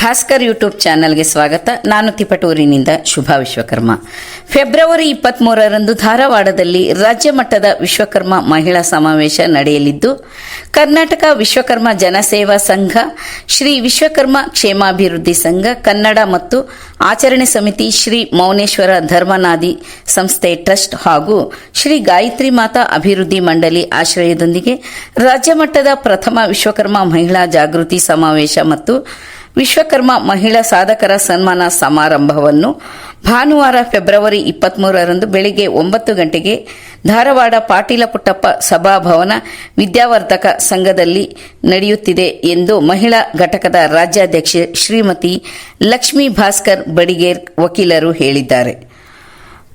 Bhaskar YouTube ಚಾನೆಲ್ಗೆ ಸ್ವಾಗತ. ನಾನು ತಿಪಟೂರಿನಿಂದ ಶುಭಾ ವಿಶ್ವಕರ್ಮ. ಫೆಬ್ರವರಿ ಇಪ್ಪತ್ಮೂರರಂದು ಧಾರವಾಡದಲ್ಲಿ ರಾಜ್ಯ ಮಟ್ಟದ ವಿಶ್ವಕರ್ಮ ಮಹಿಳಾ ಸಮಾವೇಶ ನಡೆಯಲಿದ್ದು, ಕರ್ನಾಟಕ ವಿಶ್ವಕರ್ಮ ಜನಸೇವಾ ಸಂಘ, ಶ್ರೀ ವಿಶ್ವಕರ್ಮ ಕ್ಷೇಮಾಭಿವೃದ್ಧಿ ಸಂಘ, ಕನ್ನಡ ಮತ್ತು ಆಚರಣೆ ಸಮಿತಿ ಶ್ರೀ ಮೌನೇಶ್ವರ ಧರ್ಮನಾದಿ ಸಂಸ್ಥೆ ಟ್ರಸ್ಟ್ ಹಾಗೂ ಶ್ರೀ ಗಾಯತ್ರಿ ಮಾತಾ ಅಭಿವೃದ್ಧಿ ಮಂಡಳಿ ಆಶ್ರಯದೊಂದಿಗೆ ರಾಜ್ಯ ಮಟ್ಟದ ಪ್ರಥಮ ವಿಶ್ವಕರ್ಮ ಮಹಿಳಾ ಜಾಗೃತಿ ಸಮಾವೇಶ ಮತ್ತು ವಿಶ್ವಕರ್ಮ ಮಹಿಳಾ ಸಾಧಕರ ಸನ್ಮಾನ ಸಮಾರಂಭವನ್ನು ಭಾನುವಾರ ಫೆಬ್ರವರಿ ಇಪ್ಪತ್ಮೂರರಂದು ಬೆಳಗ್ಗೆ ಒಂಬತ್ತು ಗಂಟೆಗೆ ಧಾರವಾಡ ಪಾಟೀಲ ಪುಟ್ಟಪ್ಪ ಸಭಾಭವನ ವಿದ್ಯಾವರ್ಧಕ ಸಂಘದಲ್ಲಿ ನಡೆಯುತ್ತಿದೆ ಎಂದು ಮಹಿಳಾ ಘಟಕದ ರಾಜ್ಯಾಧ್ಯಕ್ಷೆ ಶ್ರೀಮತಿ ಲಕ್ಷ್ಮೀ ಭಾಸ್ಕರ್ ಬಡಿಗೇರ್ ವಕೀಲರು ಹೇಳಿದ್ದಾರೆ.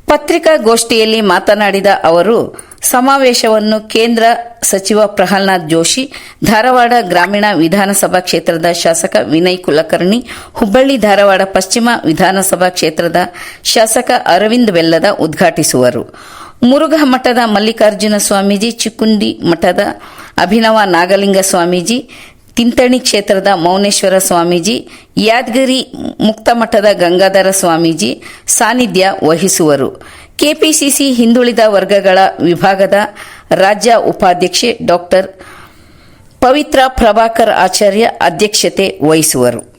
ಪತ್ರಿಕಾಗೋಷ್ಠಿಯಲ್ಲಿ ಮಾತನಾಡಿದ ಅವರು, ಸಮಾವೇಶವನ್ನು ಕೇಂದ್ರ ಸಚಿವ ಪ್ರಹ್ಲಾದ್ ಜೋಶಿ, ಧಾರವಾಡ ಗ್ರಾಮೀಣ ವಿಧಾನಸಭಾ ಕ್ಷೇತ್ರದ ಶಾಸಕ ವಿನಯ್ ಕುಲಕರ್ಣಿ, ಹುಬ್ಬಳ್ಳಿ ಧಾರವಾಡ ಪಶ್ಚಿಮ ವಿಧಾನಸಭಾ ಕ್ಷೇತ್ರದ ಶಾಸಕ ಅರವಿಂದ್ ಬೆಲ್ಲದ ಉದ್ಘಾಟಿಸುವರು. ಮುರುಘಾ ಮಠದ ಮಲ್ಲಿಕಾರ್ಜುನ ಸ್ವಾಮೀಜಿ, ಚಿಕ್ಕುಂಡಿ ಮಠದ ಅಭಿನವ ನಾಗಲಿಂಗ ಸ್ವಾಮೀಜಿ ತಿಂತಣಿ ಕ್ಷೇತ್ರದ ಮೌನೇಶ್ವರ ಸ್ವಾಮೀಜಿ, ಯಾದಗಿರಿ ಮುಕ್ತ ಮಠದ ಗಂಗಾಧರ ಸ್ವಾಮೀಜಿ ಸಾನ್ನಿಧ್ಯ ವಹಿಸುವರು. ಕೆಪಿಸಿಸಿ ಹಿಂದುಳಿದ ವರ್ಗಗಳ ವಿಭಾಗದ ರಾಜ್ಯ ಉಪಾಧ್ಯಕ್ಷೆ ಡಾಕ್ಟರ್ ಪವಿತ್ರ ಪ್ರಭಾಕರ್ ಆಚಾರ್ಯ ಅಧ್ಯಕ್ಷತೆ ವಹಿಸುವರು.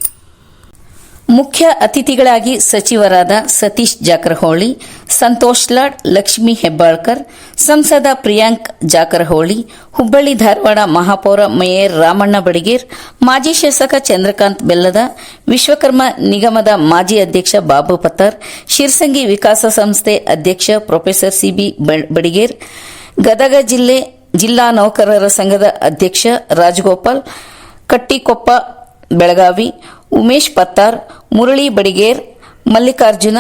ಮುಖ್ಯ ಅತಿಥಿಗಳಾಗಿ ಸಚಿವರಾದ ಸತೀಶ್ ಜಾಕರಹೊಳಿ, ಸಂತೋಷ್ ಲಾಡ್, ಲಕ್ಷ್ಮಿ ಹೆಬ್ಬಾಳ್ಕರ್, ಸಂಸದ ಪ್ರಿಯಾಂಕ್ ಜಾಕರಹೊಳಿ, ಹುಬ್ಬಳ್ಳಿ ಧಾರವಾಡ ಮಹಾಪೌರ ಮೇಯರ್ ರಾಮಣ್ಣ ಬಡಿಗೇರ್, ಮಾಜಿ ಶಾಸಕ ಚಂದ್ರಕಾಂತ್ ಬೆಲ್ಲದ, ವಿಶ್ವಕರ್ಮ ನಿಗಮದ ಮಾಜಿ ಅಧ್ಯಕ್ಷ ಬಾಬು ಪತ್ತಾರ್, ಶಿರ್ಸಂಗಿ ವಿಕಾಸ ಸಂಸ್ಥೆ ಅಧ್ಯಕ್ಷ ಪ್ರೊಫೆಸರ್ ಸಿಬಿ ಬಡಿಗೇರ್, ಗದಗ ಜಿಲ್ಲೆ ಜಿಲ್ಲಾ ನೌಕರರ ಸಂಘದ ಅಧ್ಯಕ್ಷ ರಾಜಗೋಪಾಲ್, ಕಟ್ಟಿಕೊಪ್ಪ ಬೆಳಗಾವಿ, ಉಮೇಶ್ ಪತ್ತಾರ್, ಮುರಳಿ ಬಡಿಗೇರ್, ಮಲ್ಲಿಕಾರ್ಜುನ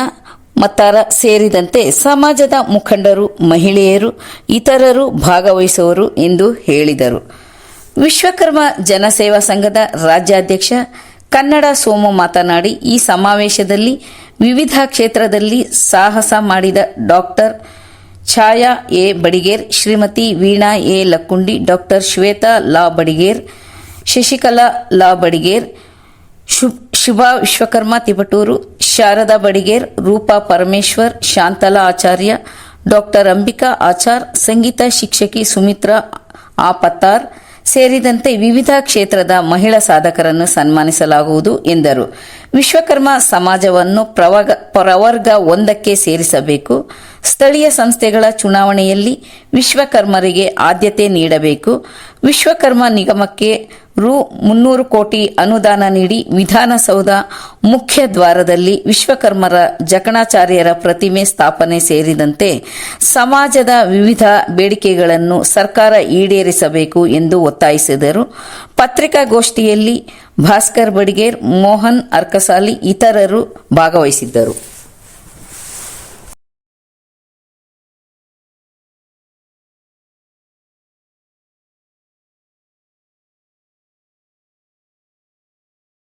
ಮತ್ತಾರ ಸೇರಿದಂತೆ ಸಮಾಜದ ಮುಖಂಡರು, ಮಹಿಳೆಯರು, ಇತರರು ಭಾಗವಹಿಸುವರು ಎಂದು ಹೇಳಿದರು. ವಿಶ್ವಕರ್ಮ ಜನಸೇವಾ ಸಂಘದ ರಾಜ್ಯಾಧ್ಯಕ್ಷ ಕನ್ನಡ ಸೋಮು ಮಾತನಾಡಿ, ಈ ಸಮಾವೇಶದಲ್ಲಿ ವಿವಿಧ ಕ್ಷೇತ್ರದಲ್ಲಿ ಸಾಹಸ ಮಾಡಿದ doctor Chhaya A. Badiger, Shrimati Veena A. Lakkundi, doctor Shweta ಲಾ ಬಡಿಗೇರ್ ಶಶಿಕಲಾ ಲಾ ಬಡಿಗೇರ್ ಶುಭಾ ವಿಶ್ವಕರ್ಮ ತಿಪಟೂರು, ಶಾರದಾ ಬಡಿಗೇರ್, ರೂಪಾ ಪರಮೇಶ್ವರ್, ಶಾಂತಲಾ ಆಚಾರ್ಯ, ಡಾಕ್ಟರ್ ಅಂಬಿಕಾ ಆಚಾರ್, ಸಂಗೀತ ಶಿಕ್ಷಕಿ ಸುಮಿತ್ರಾ ಆಪತ್ತಾರ್ ಸೇರಿದಂತೆ ವಿವಿಧ ಕ್ಷೇತ್ರದ ಮಹಿಳಾ ಸಾಧಕರನ್ನು ಸನ್ಮಾನಿಸಲಾಗುವುದು ಎಂದರು. ವಿಶ್ವಕರ್ಮ ಸಮಾಜವನ್ನು ಪ್ರವರ್ಗ ಒಂದಕ್ಕೆ ಸೇರಿಸಬೇಕು. ಸ್ಥಳೀಯ ಸಂಸ್ಥೆಗಳ ಚುನಾವಣೆಯಲ್ಲಿ ವಿಶ್ವಕರ್ಮರಿಗೆ ಆದ್ಯತೆ ನೀಡಬೇಕು. ವಿಶ್ವಕರ್ಮ ನಿಗಮಕ್ಕೆ ರು ಮುನ್ನೂರು ಕೋಟಿ ಅನುದಾನ ನೀಡಿ ವಿಧಾನಸೌಧ ಮುಖ್ಯ ದ್ವಾರದಲ್ಲಿ ವಿಶ್ವಕರ್ಮರ ಜಕಣಾಚಾರ್ಯರ ಪ್ರತಿಮೆ ಸ್ಥಾಪನೆ ಸೇರಿದಂತೆ ಸಮಾಜದ ವಿವಿಧ ಬೇಡಿಕೆಗಳನ್ನು ಸರ್ಕಾರ ಈಡೇರಿಸಬೇಕು ಎಂದು ಒತ್ತಾಯಿಸಿದರು. ಪತ್ರಿಕಾಗೋಷ್ಠಿಯಲ್ಲಿ ಭಾಸ್ಕರ್ ಬಡಿಗೇರ್ ಮೋಹನ್ ಅರ್ಕಸಾಲಿ ಇತರರು ಭಾಗವಹಿಸಿದ್ದರು.